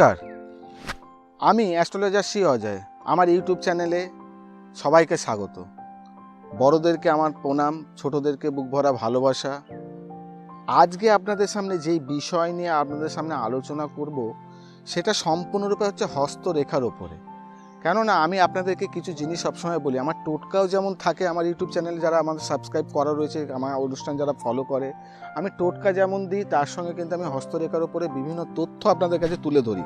নমস্কার। আমি অ্যাস্ট্রোলজার শ্রী অজয়। আমার ইউটিউব চ্যানেলে সবাইকে স্বাগত। বড়দেরকে আমার প্রণাম, ছোটদেরকে বুক ভরা ভালোবাসা। আজকে আপনাদের সামনে যেই বিষয় নিয়ে আপনাদের সামনে আলোচনা করব, সেটা সম্পূর্ণরূপে হচ্ছে হস্তরেখার ওপরে কেননা আমি আপনাদেরকে কিছু জিনিস সবসময় বলি, আমার টোটকাও যেমন থাকে, আমার ইউটিউব চ্যানেলে যারা আমাদের সাবস্ক্রাইব করা রয়েছে, আমার অনুষ্ঠান যারা ফলো করে, আমি টোটকা যেমন দিই, তার সঙ্গে কিন্তু আমি হস্তরেখার ওপরে বিভিন্ন তথ্য আপনাদের কাছে তুলে ধরি।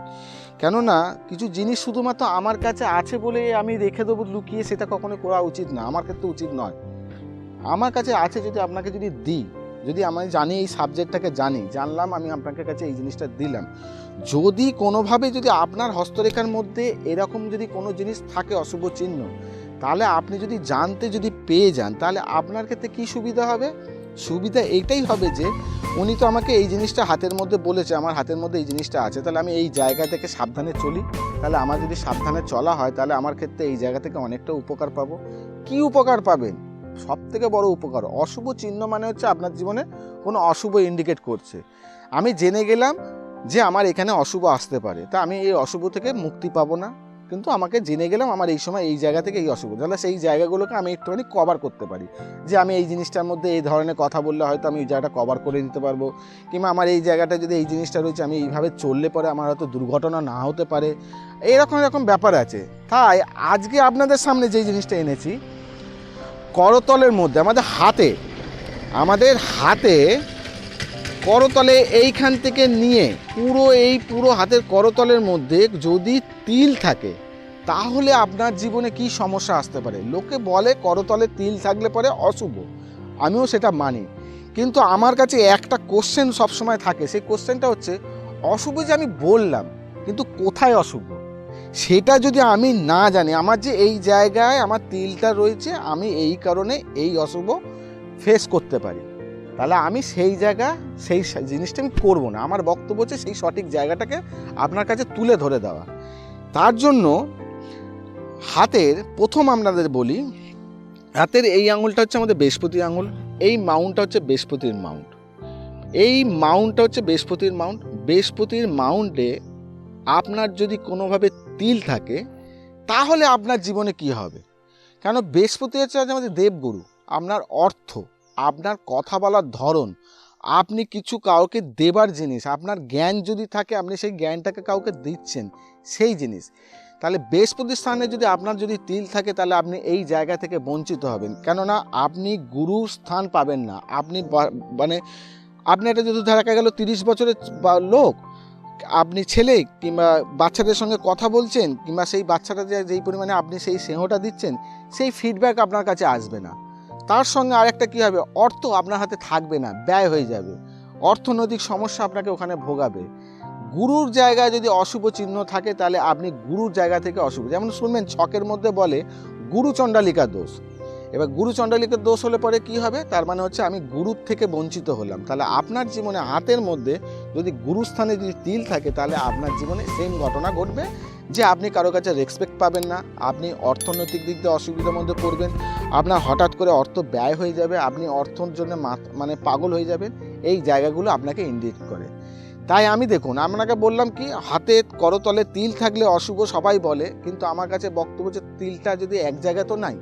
কেননা কিছু জিনিস শুধুমাত্র আমার কাছে আছে বলে আমি রেখে দেবো লুকিয়ে, সেটা কখনো করা উচিত না, আমার ক্ষেত্রে উচিত নয়। আমার কাছে আছে যদি আপনাকে যদি দিই যদি আমি জানি এই সাবজেক্টটাকে জানি, জানলাম, আমি আপনাকে কাছে এই জিনিসটা দিলাম। যদি কোনোভাবে যদি আপনার হস্তরেখার মধ্যে এরকম যদি কোনো জিনিস থাকে অশুভ চিহ্ন, তাহলে আপনি যদি জানতে যদি পেয়ে যান, তাহলে আপনার ক্ষেত্রে কী সুবিধা হবে? সুবিধা এইটাই হবে যে, উনি তো আমাকে এই জিনিসটা হাতের মধ্যে বলেছে, আমার হাতের মধ্যে এই জিনিসটা আছে, তাহলে আমি এই জায়গা থেকে সাবধানে চলি। তাহলে আমার যদি সাবধানে চলা হয়, তাহলে আমার ক্ষেত্রে এই জায়গা থেকে অনেকটা উপকার পাবো। কি উপকার পাবেন? সব থেকে বড় উপকার। অশুভ চিহ্ন মানে হচ্ছে আপনার জীবনে কোনো অশুভ ইন্ডিকেট করছে। আমি জেনে গেলাম যে আমার এখানে অশুভ আসতে পারে। তা আমি এই অশুভ থেকে মুক্তি পাবো না। কিন্তু আমাকে জেনে গেলাম আমার এই সময় এই জায়গা থেকে এই অশুভ। তাহলে সেই জায়গাগুলোকে আমি একটুখানি কভার করতে পারি। যে আমি এই জিনিসটার মধ্যে এই ধরনের কথা বললে হয়তো আমি এই জায়গাটা কভার করে দিতে পারব। কিংবা আমার এই জায়গাটা যদি এই জিনিসটা রয়েছে আমি এইভাবে চললে পরে আমার হয়তো দুর্ঘটনা না হতে পারে। এরকম এরকম ব্যাপার আছে। তাই আজকে আপনাদের সামনে যেই জিনিসটা এনেছি করতলের মধ্যে, আমাদের হাতে আমাদের হাতে করতলে এইখান থেকে নিয়ে পুরো এই পুরো হাতের করতলের মধ্যে যদি তিল থাকে, তাহলে আপনার জীবনে কি সমস্যা আসতে পারে? লোকে বলে করতলে তিল থাকলে পরে অশুভ। আমিও সেটা মানি। কিন্তু আমার কাছে একটা কোশ্চেন সবসময় থাকে। সেই কোশ্চেনটা হচ্ছে, অশুভ যে আমি বললাম, কিন্তু কোথায় অশুভ? সেটা যদি আমি না জানি, আমার যে এই জায়গায় আমার তিলটা রয়েছে, আমি এই কারণে এই অশুভ ফেস করতে পারি। তাহলে আমি সেই জায়গা, সেই জিনিসটা আমি করব না। আমার বক্তব্য হচ্ছে সেই সঠিক জায়গাটাকে আপনার কাছে তুলে ধরে দেওয়া। তার জন্য হাতের, প্রথম আপনাদের বলি, হাতের এই আঙুলটা হচ্ছে আমাদের বৃহস্পতি আঙুল, এই মাউন্টটা হচ্ছে বৃহস্পতির মাউন্ট। এই মাউন্টটা হচ্ছে বৃহস্পতির মাউন্ট। বৃহস্পতির মাউন্টে আপনার যদি কোনোভাবে তিল থাকে, তাহলে আপনার জীবনে কি হবে? কেন বৃহস্পতি হচ্ছে আমাদের দেবগুরু, আপনার অর্থ, আপনার কথা বলার ধরন, আপনি কিছু কাউকে দেবার জিনিস, আপনার জ্ঞান যদি থাকে, আপনি সেই জ্ঞানটাকে কাউকে দিচ্ছেন, সেই জিনিস। তাহলে বৃহস্পতির স্থানে যদি আপনার যদি তিল থাকে, তাহলে আপনি এই জায়গা থেকে বঞ্চিত হবেন। কেননা আপনি গুরু স্থান পাবেন না। আপনি মানে আপনি একটা যদি দেখা গেল তিরিশ বছরের লোক আপনি ছেলে কিংবা বাচ্চাদের সঙ্গে কথা বলছেন কিংবা সেই বাচ্চাটা যে, যেই পরিমাণে আপনি সেই স্নেহটা দিচ্ছেন, সেই ফিডব্যাক আপনার কাছে আসবে না। তার সঙ্গে আরেকটা কী হবে? অর্থ আপনার হাতে থাকবে না, ব্যয় হয়ে যাবে। অর্থনৈতিক সমস্যা আপনাকে ওখানে ভোগাবে। গুরুর জায়গায় যদি অশুভ চিহ্ন থাকে, তাহলে আপনি গুরুর জায়গা থেকে অশুভ। যেমন শুনবেন ছকের মধ্যে বলে, গুরু চণ্ডালিকা দোষ। এবার গুরু চণ্ডালিকার দোষ হলে পরে কি হবে? তার মানে হচ্ছে আমি গুরুর থেকে বঞ্চিত হলাম। তাহলে আপনার জীবনে হাতের মধ্যে যদি গুরুস্থানে যদি তিল থাকে, তাহলে আপনার জীবনে সেম ঘটনা ঘটবে যে আপনি কারও কাছে রেসপেক্ট পাবেন না, আপনি অর্থনৈতিক দিক দিয়ে অসুবিধার মধ্যে পড়বেন, আপনার হঠাৎ করে অর্থ ব্যয় হয়ে যাবে, আপনি অর্থর জন্য মানে পাগল হয়ে যাবেন, এই জায়গাগুলো আপনাকে ইন্ডিকেট করে। তাই আমি দেখুন, আপনাকে বললাম কি, হাতে করতলে তিল থাকলে অশুভ সবাই বলে, কিন্তু আমার কাছে বক্তব্য যে তিলটা যদি এক জায়গায় তো নাই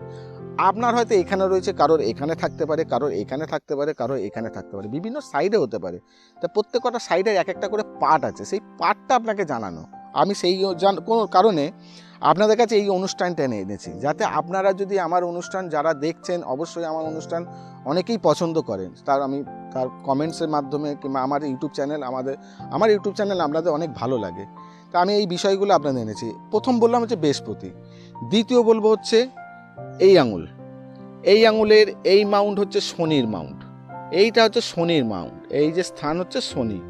আপনার হয়তো এখানে রয়েছে, কারোর এখানে থাকতে পারে, কারোর এখানে থাকতে পারে, কারোর এখানে থাকতে পারে। বিভিন্ন সাইডে হতে পারে। তা প্রত্যেকটা সাইডের এক একটা করে পার্ট আছে। সেই পার্টটা আপনাকে জানানো। আমি সেই জান, কোনো কারণে আপনাদের কাছে এই অনুষ্ঠানটা এনে এনেছি। যাতে আপনারা যদি আমার অনুষ্ঠান যারা দেখছেন, অবশ্যই আমার অনুষ্ঠান অনেকেই পছন্দ করেন। তার আমি, তার কমেন্টসের মাধ্যমে কিংবা আমার ইউটিউব চ্যানেল আমাদের, আমার ইউটিউব চ্যানেল আপনাদের অনেক ভালো লাগে। তা আমি এই বিষয়গুলো আপনাদের এনেছি। প্রথম বললাম হচ্ছে বৃহস্পতি। দ্বিতীয় বলব হচ্ছে এই আঙুল। এই আঙুলের এই মাউন্ট হচ্ছে শনির মাউন্ট। এইটা হচ্ছে শনির মাউন্ট। এই যে স্থান হচ্ছে শনি।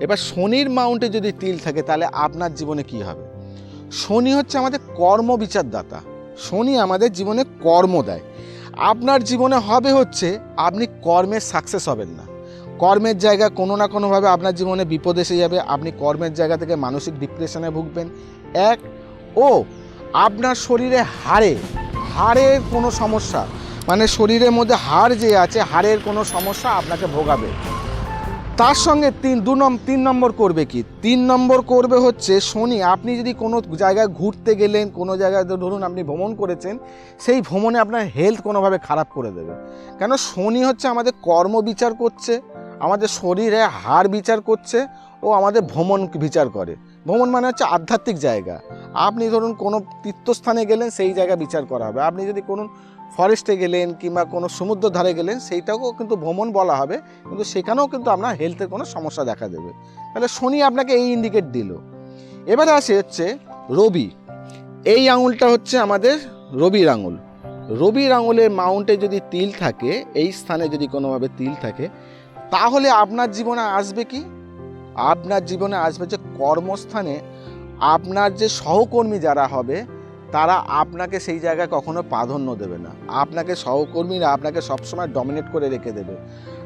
এবার শনির মাউন্টে যদি তিল থাকে, তাহলে আপনার জীবনে কি হবে? শনি হচ্ছে আমাদের কর্ম বিচারদাতা শনি আমাদের জীবনে কর্ম দেয়। আপনার জীবনে হবে হচ্ছে, আপনি কর্মের সাকসেস হবেন না। কর্মের জায়গা কোনো না কোনোভাবে আপনার জীবনে বিপদ এসে যাবে। আপনি কর্মের জায়গা থেকে মানসিক ডিপ্রেশনে ভুগবেন। এক, ও, আপনার শরীরে হাড়ে হাড়ের কোনো সমস্যা মানে শরীরের মধ্যে হাড় যে আছে, হাড়ের কোনো সমস্যা আপনাকে ভোগাবে। তার সঙ্গে তিন, দু নম, তিন নম্বর করবে কি? তিন নম্বর করবে হচ্ছে, শনি, আপনি যদি কোনো জায়গায় ঘুরতে গেলেন, কোনো জায়গায় ধরুন আপনি ভ্রমণ করেছেন, সেই ভ্রমণে আপনার হেলথ কোনোভাবে খারাপ করে দেবে। কেন? শনি হচ্ছে আমাদের কর্ম বিচার করছে, আমাদের শরীরে হাড় বিচার করছে ও আমাদের ভ্রমণ বিচার করে। ভ্রমণ মানে হচ্ছে আধ্যাত্মিক জায়গা। আপনি ধরুন কোনো তীর্থস্থানে গেলেন, সেই জায়গা বিচার করা হবে। আপনি যদি কোনো ফরেস্টে গেলেন কিংবা কোনো সমুদ্র ধারে গেলেন, সেইটাকেও কিন্তু ভ্রমণ বলা হবে। কিন্তু সেখানেও কিন্তু আপনার হেলথের কোনো সমস্যা দেখা দেবে। তাহলে শনি আপনাকে এই ইন্ডিকেট দিল। এবারে আসে হচ্ছে রবি। এই আঙুলটা হচ্ছে আমাদের রবির আঙুল। রবির আঙুলের মাউন্টে যদি তিল থাকে, এই স্থানে যদি কোনোভাবে তিল থাকে, তাহলে আপনার জীবনে আসবে কি? আপনার জীবনে আসবে যে কর্মস্থানে আপনার যে সহকর্মী যারা হবে, তারা আপনাকে সেই জায়গায় কখনো প্রাধান্য দেবে না। আপনাকে সহকর্মীরা আপনাকে সবসময় ডমিনেট করে রেখে দেবে।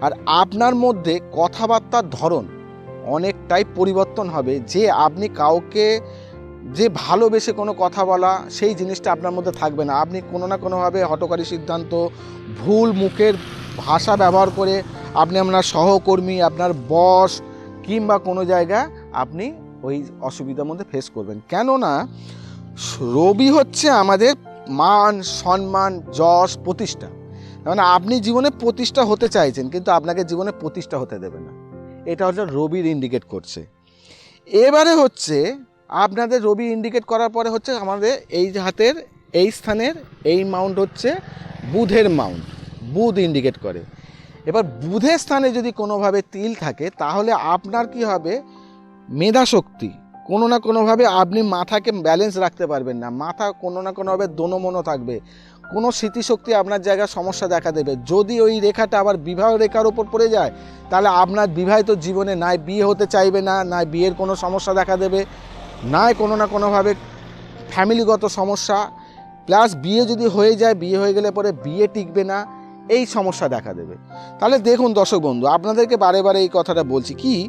আর আপনার মধ্যে কথাবার্তার ধরন অনেকটাই পরিবর্তন হবে। যে আপনি কাউকে যে ভালোবেসে কোনো কথা বলা, সেই জিনিসটা আপনার মধ্যে থাকবে না। আপনি কোনো না কোনোভাবে হটকারী সিদ্ধান্ত, ভুল মুখের ভাষা ব্যবহার করে আপনি আপনার সহকর্মী, আপনার বস কিংবা কোনো জায়গায় আপনি ওই অসুবিধার মধ্যে ফেস করবেন। কেননা রবি হচ্ছে আমাদের মান, সম্মান, যশ, প্রতিষ্ঠা। মানে আপনি জীবনে প্রতিষ্ঠা হতে চাইছেন, কিন্তু আপনাকে জীবনে প্রতিষ্ঠা হতে দেবে না। এটা হচ্ছে রবির ইন্ডিকেট করছে। এবারে হচ্ছে আপনাদের রবি ইন্ডিকেট করার পরে হচ্ছে আমাদের এই হাতের, এই স্থানের, এই মাউন্ট হচ্ছে বুধের মাউন্ট বুধ ইন্ডিকেট করে। এবার বুধের স্থানে যদি কোনোভাবে তিল থাকে, তাহলে আপনার কি হবে? মেধাশক্তি। কোনো না কোনোভাবে আপনি মাথাকে ব্যালেন্স রাখতে পারবেন না। মাথা কোনো না কোনোভাবে দোনোমনো থাকবে। কোনো স্মৃতিশক্তি আপনার জায়গায় সমস্যা দেখা দেবে। যদি ওই রেখাটা আবার বিবাহ রেখার ওপর পড়ে যায়, তাহলে আপনার বিবাহিত জীবনে নাই বিয়ে হতে চাইবে না না বিয়ের কোনো সমস্যা দেখা দেবে, নাই কোনো না কোনোভাবে ফ্যামিলিগত সমস্যা। প্লাস বিয়ে যদি হয়ে যায়, বিয়ে হয়ে গেলে পরে বিয়ে টিকবে না। এই সমস্যা দেখা দেবে। তাহলে দেখুন দর্শক বন্ধু, আপনাদেরকে বারে বারে এই কথাটা বলছি কি,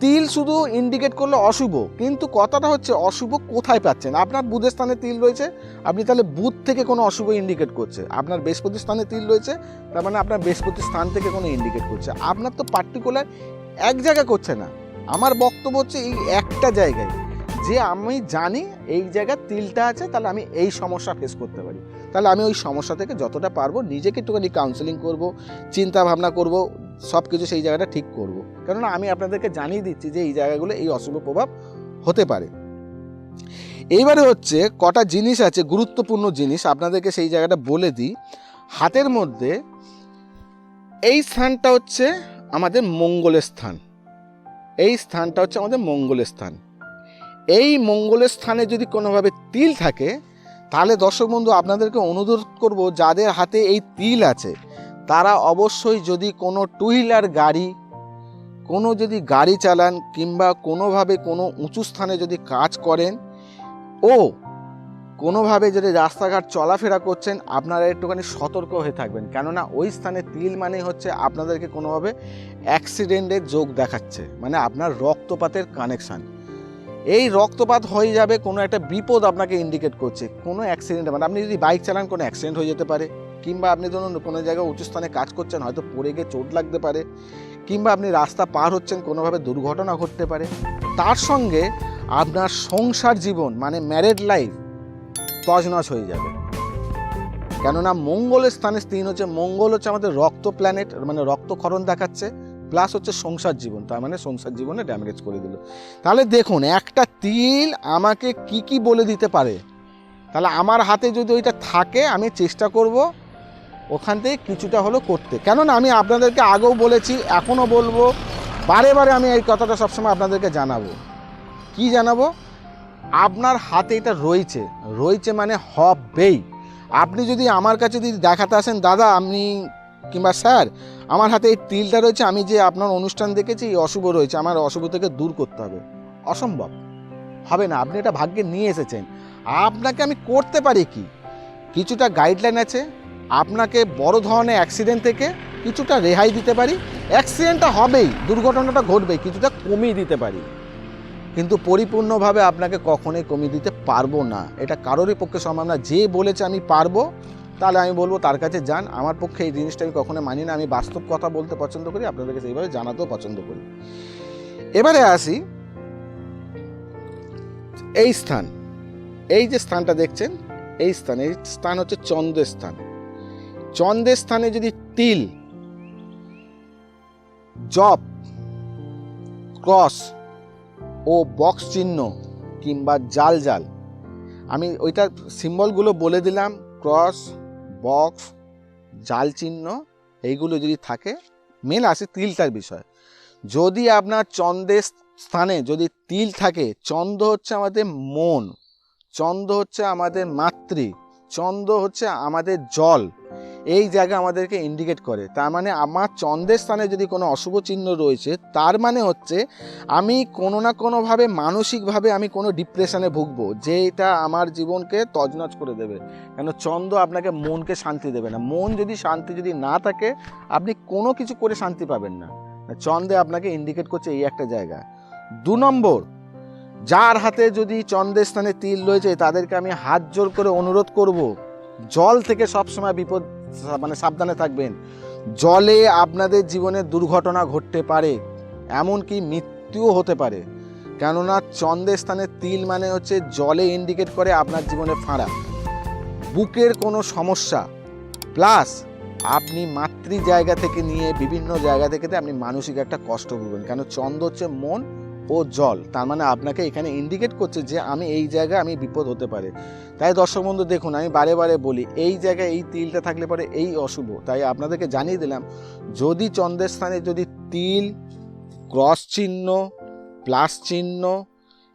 তিল শুধু ইন্ডিকেট করলে অশুভ, কিন্তু কথাটা হচ্ছে অশুভ কোথায় পাচ্ছেন? আপনার বুধের স্থানে তিল রয়েছে, আপনি তাহলে বুধ থেকে কোনো অশুভ ইন্ডিকেট করছে। আপনার বৃহস্পতির স্থানে তিল রয়েছে, তার মানে আপনার বৃহস্পতির স্থান থেকে কোনো ইন্ডিকেট করছে। আপনার তো পার্টিকুলার এক জায়গা করছে না। আমার বক্তব্য হচ্ছে এই একটা জায়গায়। যে আমি জানি এই জায়গায় তিলটা আছে, তাহলে আমি এই সমস্যা ফেস করতে পারি। তাহলে আমি ওই সমস্যা থেকে যতটা পারব নিজেকে একটুখানি কাউন্সেলিং করব চিন্তা ভাবনা করব সব কিছু সেই জায়গাটা ঠিক করব। কেননা আমি আপনাদেরকে জানিয়ে দিচ্ছি যে এই জায়গাগুলো এই অশুভ প্রভাব হতে পারে। এইবারে হচ্ছে কটা জিনিস আছে, গুরুত্বপূর্ণ জিনিস আপনাদেরকে সেই জায়গাটা বলে দিই। হাতের মধ্যে এই স্থানটা হচ্ছে আমাদের মঙ্গলের স্থান। এই স্থানটা হচ্ছে আমাদের মঙ্গলের স্থান। এই মঙ্গলের স্থানে যদি কোনোভাবে তিল থাকে তাহলে দর্শক বন্ধু, আপনাদেরকে অনুরোধ করব, যাদের হাতে এই তিল আছে, তারা অবশ্যই যদি কোনো টু হুইলার গাড়ি, কোনো যদি গাড়ি চালান কিংবা কোনোভাবে কোনো উঁচু স্থানে যদি কাজ করেন ও কোনোভাবে যদি রাস্তাঘাট চলাফেরা করছেন, আপনারা একটুখানি সতর্ক হয়ে থাকবেন। কেননা ওই স্থানে তিল মানে হচ্ছে আপনাদেরকে কোনোভাবে অ্যাক্সিডেন্টের যোগ দেখাচ্ছে মানে আপনার রক্তপাতের কানেকশান এই রক্তপাত হয়ে যাবে, কোনো একটা বিপদ আপনাকে ইন্ডিকেট করছে, কোনো অ্যাক্সিডেন্ট মানে আপনি যদি বাইক চালান, কোনো অ্যাক্সিডেন্ট হয়ে যেতে পারে, কিংবা আপনি ধরুন কোনো জায়গায় উঁচু স্থানে কাজ করছেন, হয়তো পড়ে গিয়ে চোট লাগতে পারে, কিংবা আপনি রাস্তা পার হচ্ছেন, কোনোভাবে দুর্ঘটনা ঘটতে পারে। তার সঙ্গে আপনার সংসার জীবন মানে ম্যারেড লাইফ তছনছ হয়ে যাবে। কেননা মঙ্গলের স্থানে স্থান হচ্ছে, মঙ্গল হচ্ছে আমাদের রক্ত প্ল্যানেট মানে রক্তক্ষরণ দেখাচ্ছে। প্লাস হচ্ছে সংসার জীবন, তার মানে সংসার জীবনে ড্যামেজ করে দিল। তাহলে দেখুন, একটা তিল আমাকে কি কি বলে দিতে পারে? তাহলে আমার হাতে যদি ওইটা থাকে, আমি চেষ্টা করব ওখান থেকে কিছুটা হলো করতে। কেননা আমি আপনাদেরকে আগেও বলেছি এখনও বলব, বারে বারে আমি এই কথাটা সবসময় আপনাদেরকে জানাব। কি জানাব? আপনার হাতে এটা রয়েছে। রয়েছে মানে হবেই। আপনি যদি আমার কাছে যদি দেখাতে আসেন, দাদা, আপনি কিংবা স্যার আমার হাতে এই তিলটা রয়েছে, আমি যে আপনার অনুষ্ঠান দেখেছি, এই অশুভ রয়েছে, আমার অশুভ থেকে দূর করতে হবে। অসম্ভব। হবে না, আপনি এটা ভাগ্যে নিয়ে এসেছেন। আপনাকে আমি করতে পারি কি? কিছুটা গাইডলাইন আছে, আপনাকে বড় ধরনের অ্যাক্সিডেন্ট থেকে কিছুটা রেহাই দিতে পারি। অ্যাক্সিডেন্টটা হবেই, দুর্ঘটনাটা ঘটবেই, কিছুটা কমিয়ে দিতে পারি। কিন্তু পরিপূর্ণভাবে আপনাকে কখনোই কমিয়ে দিতে পারব না। এটা কারোরই পক্ষে সম্ভব না। যে বলেছে আমি পারব তাহলে আমি বলব তার কাছে যান। আমার পক্ষে এই জিনিসটা আমি কখনো মানি না। আমি বাস্তব কথা বলতে পছন্দ করি আপনাদেরকে সেইভাবে জানাতেও পছন্দ করি। এবারে আসি এই স্থান। এই যে স্থানটা দেখছেন, এই স্থান এই স্থান হচ্ছে চন্দ্রের স্থান। চন্দ্রের স্থানে যদি তিল, জপ, ক্রস ও বক্স চিহ্ন কিংবা জাল জাল, আমি ওইটার সিম্বলগুলো বলে দিলাম, ক্রস বক্স, জাল চিহ্ন, এইগুলো যদি থাকে মেন আসে তিলটার বিষয়। যদি আপনার চন্দ্রের স্থানে যদি তিল থাকে চন্দ্র হচ্ছে আমাদের মন চন্দ্র হচ্ছে আমাদের মাতৃ চন্দ্র হচ্ছে আমাদের জল এই জায়গা আমাদেরকে ইন্ডিকেট করে। তার মানে আমার চন্দ্রের স্থানে যদি কোনো অশুভ চিহ্ন রয়েছে, তার মানে হচ্ছে আমি কোনো না কোনোভাবে মানসিকভাবে আমি কোনো ডিপ্রেশনে ভুগবো যে এটা আমার জীবনকে তজনজ করে দেবে। কেন চন্দ্র আপনাকে মনকে শান্তি দেবে না। মন যদি শান্তি যদি না থাকে, আপনি কোনো কিছু করে শান্তি পাবেন না। চন্দ্রে আপনাকে ইন্ডিকেট করছে এই একটা জায়গা। দু নম্বর, যার হাতে যদি চন্দ্রের স্থানে তিল রয়েছে, তাদেরকে আমি হাত জোর করে অনুরোধ করব, জল থেকে সবসময় বিপদ মানে সাবধানে থাকবেন। জলে আপনাদের জীবনে দুর্ঘটনা ঘটতে পারে, এমনকি মৃত্যুও হতে পারে। কেননা চন্দ্রের স্থানে তিল মানে হচ্ছে জলে ইন্ডিকেট করে আপনার জীবনে ফাঁড়া। বুকের কোনো সমস্যা। প্লাস আপনি মাতৃ জায়গা থেকে নিয়ে বিভিন্ন জায়গা থেকে আপনি মানসিক একটা কষ্ট ভুগবেন। কেন? চন্দ্র হচ্ছে মন ও জল, তার মানে আপনাকে এখানে ইন্ডিকেট করছে যে আমি এই জায়গায় আমি বিপদ হতে পারে। তাই দর্শক বন্ধু, দেখুন, আমি বারে বারে বলি, এই জায়গায় এই তিলটা থাকলে পরে এই অশুভ। তাই আপনাদেরকে জানিয়ে দিলাম, যদি চন্দ্রের স্থানে যদি তিল, ক্রস চিহ্ন, প্লাস চিহ্ন,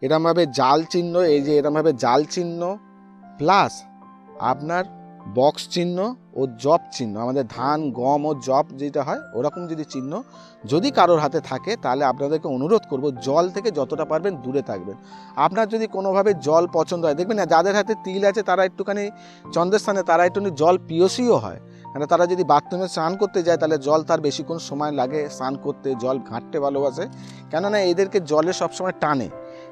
এরমভাবে জাল চিহ্ন, এই যে এরমভাবে জাল চিহ্ন, প্লাস আপনার বক্স চিহ্ন ও জব চিহ্ন, আমাদের ধান, গম ও জব যেটা হয়, ওরকম যদি চিহ্ন যদি কারোর হাতে থাকে, তাহলে আপনাদেরকে অনুরোধ করব জল থেকে যতটা পারবেন দূরে থাকবেন। আপনার যদি কোনোভাবে জল পছন্দ হয়, দেখবেন না, যাদের হাতে তিল আছে, তারা একটুখানি চন্দ্রস্থানে, তারা একটুখানি জল পিওসিও হয়। মানে তারা যদি বাথরুমে স্নান করতে যায়, তাহলে জল তার বেশিক্ষণ সময় লাগে স্নান করতে, জল ঘাঁটতে ভালোবাসে। কেননা এদেরকে জলে সবসময় টানে।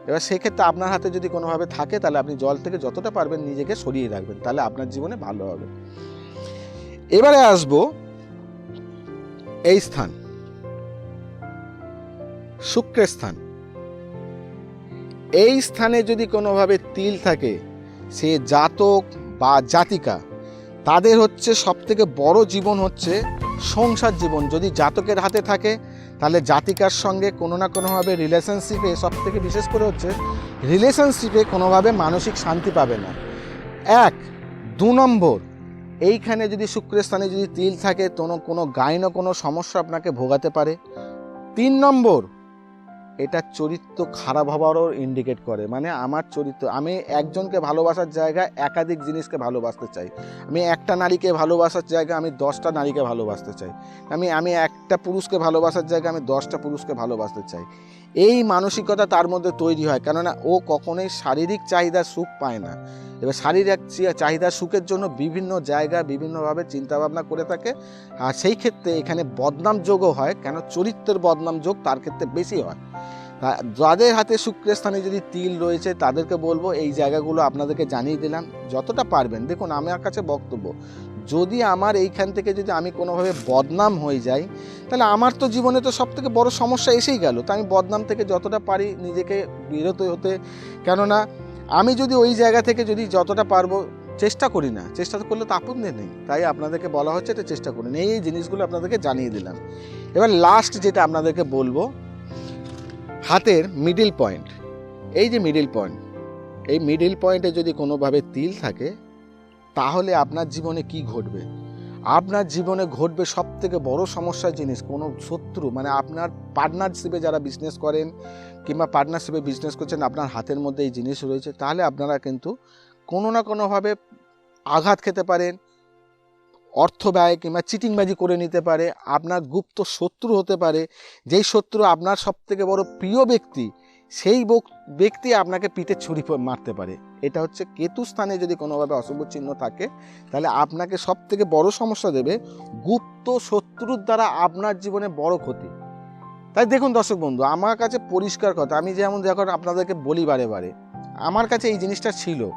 এবার সেক্ষেত্রে আপনার হাতে যদি কোনোভাবে থাকে, তাহলে আপনি জল থেকে যতটা পারবেন নিজেকে সরিয়ে রাখবেন, তাহলে আপনার জীবনে ভালো হবে। এবারে আসব এই স্থান, শুক্রের স্থান। এই স্থানে যদি কোনোভাবে তিল থাকে, সে জাতক বা জাতিকা, তাদের হচ্ছে সব থেকে বড় জীবন হচ্ছে সংসার জীবন। যদি জাতকের হাতে থাকে, তাহলে জাতিকার সঙ্গে কোনো না কোনোভাবে রিলেশনশিপে সব থেকে বিশেষ করে হচ্ছে রিলেশনশিপে কোনোভাবে মানসিক শান্তি পাবে না। এক, দু নম্বর এইখানে যদি শুক্রের স্থানে যদি তিল থাকে, কোনো কোনো গাইন কোনো সমস্যা আপনাকে ভোগাতে পারে। তিন নম্বর, এটা চরিত্র খারাপ হওয়ারও ইন্ডিকেট করে। মানে আমার চরিত্র, আমি একজনকে ভালোবাসার জায়গায় একাধিক জিনিসকে ভালোবাসতে চাই। আমি একটা নারীকে ভালোবাসার জায়গায় আমি দশটা নারীকে ভালোবাসতে চাই। আমি আমি একটা পুরুষকে ভালোবাসার জায়গায় আমি দশটা পুরুষকে ভালোবাসতে চাই। এই মানসিকতা তার মধ্যে তৈরি হয়, কেননা ও কখনোই শারীরিক চাহিদা সুখ পায় না। এবার শারীরিক চাহিদা সুখের জন্য বিভিন্ন জায়গা, বিভিন্নভাবে চিন্তাভাবনা করে থাকে। আর সেই ক্ষেত্রে এখানে বদনাম যোগও হয়, কেন চরিত্রের বদনাম যোগ তার ক্ষেত্রে বেশি হয়। যাদের হাতে শুক্রের স্থানে যদি তিল রয়েছে, তাদেরকে বলব এই জায়গাগুলো আপনাদেরকে জানিয়ে দিলাম। যতটা পারবেন। দেখুন, আমার কাছে বক্তব্য যদি আমার এইখান থেকে যদি আমি কোনোভাবে বদনাম হয়ে যাই, তাহলে আমার তো জীবনে তো সব থেকে বড় সমস্যা এসেই গেল। তো আমি বদনাম থেকে যতটা পারি নিজেকে বিরত হতে। কেননা, আমি যদি ওই জায়গা থেকে যদি যতটা পারব, চেষ্টা করি না। চেষ্টা করলে তো আপত্তি নেই। তাই আপনাদেরকে বলা হচ্ছে এটা চেষ্টা করুন। এই জিনিসগুলো আপনাদেরকে জানিয়ে দিলাম। এবার লাস্ট যেটা আপনাদেরকে বলব, হাতের মিডিল পয়েন্ট এই যে মিডিল পয়েন্ট এই মিডিল পয়েন্টে যদি কোনোভাবে তিল থাকে তাহলে আপনার জীবনে কি ঘটবে? আপনার জীবনে ঘটবে সব থেকে বড় সমস্যার জিনিস, কোনো শত্রু মানে আপনার পার্টনারশিপে যারা বিজনেস করেন কিংবা পার্টনারশিপে বিজনেস করছেন, আপনার হাতের মধ্যে এই জিনিস রয়েছে, তাহলে আপনারা কিন্তু কোনো না কোনোভাবে আঘাত খেতে পারেন, অর্থ ব্যয় কিংবা চিটিংবাজি করে নিতে পারে, আপনার গুপ্ত শত্রু হতে পারে, যেই শত্রু আপনার সব থেকে বড় প্রিয় ব্যক্তি সেই ব্যক্তি আপনাকে পিঠে ছুরি মারতে পারে। এটা হচ্ছে কেতু স্থানে যদি কোনোভাবে অশুভ চিহ্ন থাকে, তাহলে আপনাকে সব থেকে বড় সমস্যা দেবে গুপ্ত শত্রুর দ্বারা আপনার জীবনে বড় ক্ষতি। তাই দেখুন দর্শক বন্ধু, আমার কাছে পরিষ্কার কথা, আমি যেমন যখন আপনাদেরকে বলি বারে বারে, আমার কাছে এই জিনিসটা ছিল।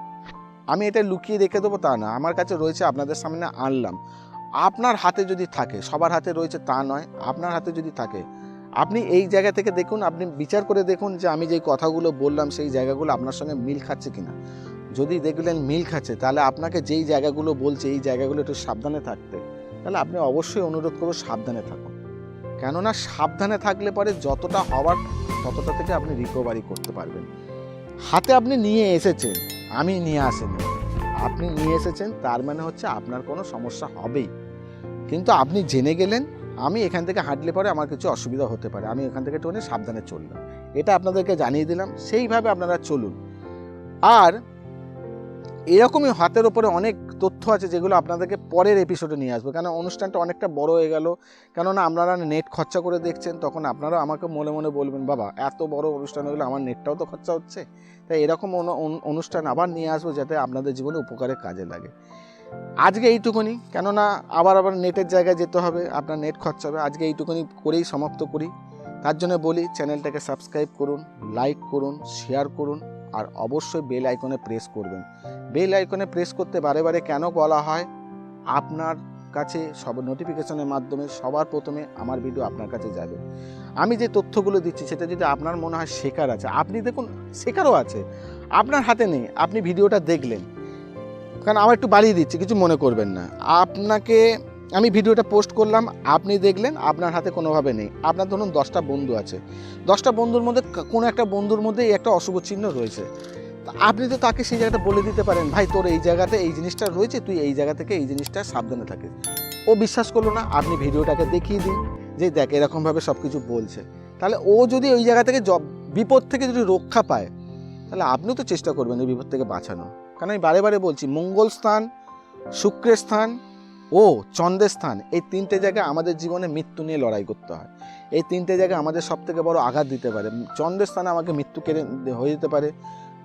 আমি এটা লুকিয়ে রেখে দেবো তা না, আমার কাছে রয়েছে, আপনাদের সামনে আনলাম। আপনার হাতে যদি থাকে, সবার হাতে রয়েছে তা নয়, আপনার হাতে যদি থাকে আপনি এই জায়গা থেকে দেখুন, আপনি বিচার করে দেখুন যে আমি যেই কথাগুলো বললাম, সেই জায়গাগুলো আপনার সঙ্গে মিল খাচ্ছে কিনা। যদি দেখলেন মিল খাচ্ছে, তাহলে আপনাকে যেই জায়গাগুলো বলছে, এই জায়গাগুলো একটু সাবধানে থাকতে। তাহলে আপনি অবশ্যই অনুরোধ করব সাবধানে থাকুন। কেননা সাবধানে থাকলে পরে যতটা হওয়ার, ততটা থেকে আপনি রিকভারি করতে পারবেন। হাতে আপনি নিয়ে এসেছেন, আমি নিয়ে আসেনি। আপনি নিয়ে এসেছেন, তার মানে হচ্ছে আপনার কোনো সমস্যা হবেই। কিন্তু আপনি জেনে গেলেন আমি এখান থেকে হাঁটলে পরে আমার কিছু অসুবিধা হতে পারে। আমি এখান থেকে একটুখানি সাবধানে চললাম। এটা আপনাদেরকে জানিয়ে দিলাম। সেইভাবে আপনারা চলুন। আর এরকমই হাতের ওপরে অনেক তথ্য আছে যেগুলো আপনাদেরকে পরের এপিসোডে নিয়ে আসব। কেন অনুষ্ঠানটা অনেকটা বড় হয়ে গেল। কেননা আপনারা নেট খরচা করে দেখছেন, তখন আপনারা আমাকে মনে মনে বলবেন, বাবা, এত বড় অনুষ্ঠান হয়ে হলে আমার নেটটাও তো খরচা হচ্ছে। তাই এরকম অনু- অনু- অনুষ্ঠান আবার নিয়ে আসব যাতে আপনাদের জীবনে উপকারে কাজে লাগে। আজকে এইটুকুনি, কেননা আবার আবার নেটের জায়গায় যেতে হবে, আপনার নেট খরচা হবে। আজকে এইটুকুনি করেই সমাপ্ত করি। তার জন্য বলি, চ্যানেলটাকে সাবস্ক্রাইব করুন, লাইক করুন, শেয়ার করুন, আর অবশ্যই বেল আইকনে প্রেস করবেন। বেল আইকনে প্রেস করতে বারে বারে কেন বলা হয়? আপনার কাছে সব নোটিফিকেশনের মাধ্যমে সবার প্রথমে আমার ভিডিও আপনার কাছে যাবে। আমি যে তথ্যগুলো দিচ্ছি, সেটা যদি আপনার মনে হয় শেখার আছে, আপনি দেখুন, শেখারও আছে। আপনার হাতে নেই, আপনি ভিডিওটা দেখলেন। কারণ আমার একটু বাড়িয়ে দিচ্ছি, কিছু মনে করবেন না। আপনাকে আমি ভিডিওটা পোস্ট করলাম, আপনি দেখলেন, আপনার হাতে কোনোভাবে নেই। আপনার ধরুন দশটা বন্ধু আছে। দশটা বন্ধুর মধ্যে কোনো একটা বন্ধুর মধ্যে একটা অশুভ চিহ্ন রয়েছে। আপনি তো তাকে সেই জায়গাটা বলে দিতে পারেন, ভাই, তোর এই জায়গাতে এই জিনিসটা রয়েছে, তুই এই জায়গা থেকে এই জিনিসটা সাবধানে থাকিস। ও বিশ্বাস করল না, আপনি ভিডিওটাকে দেখিয়ে দিন, যে দেখ, এরকমভাবে সব কিছু বলছে। তাহলে ও যদি ওই জায়গা থেকে জব, বিপদ থেকে যদি রক্ষা পায়, তাহলে আপনিও তো চেষ্টা করবেন এই বিপদ থেকে বাঁচানো কারণ আমি বারে বারে বলছি, মঙ্গল স্থান, শুক্রের স্থান, ও, চন্দ্রের স্থান, এই তিনটে জায়গায় আমাদের জীবনে মৃত্যু নিয়ে লড়াই করতে হয়। এই তিনটে জায়গায় আমাদের সব থেকে বড় আঘাত দিতে পারে। চন্দ্রের স্থানে আমাকে মৃত্যু কেড়ে হয়ে যেতে পারে।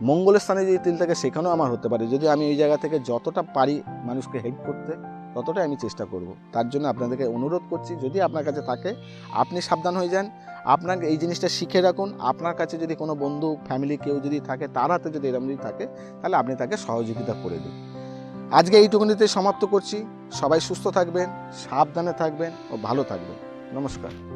মঙ্গলের স্থানে যদি তিল থাকে সেখানেও আমার হতে পারে। যদি আমি ওই জায়গা থেকে যতটা পারি মানুষকে হেল্প করতে, ততটাই আমি চেষ্টা করব। তার জন্য আপনাদেরকে অনুরোধ করছি, যদি আপনার কাছে থাকে, আপনি সাবধান হয়ে যান। আপনাকে এই জিনিসটা শিখে রাখুন। আপনার কাছে যদি কোনো বন্ধু ফ্যামিলি কেউ যদি থাকে, তার হাতে যদি এরকম যদি থাকে, তাহলে আপনি তাকে সহযোগিতা করে দিন। আজকে এইটুকুনিতে সমাপ্ত করছি। সবাই সুস্থ থাকবেন, সাবধানে থাকবেন ও ভালো থাকবেন। নমস্কার।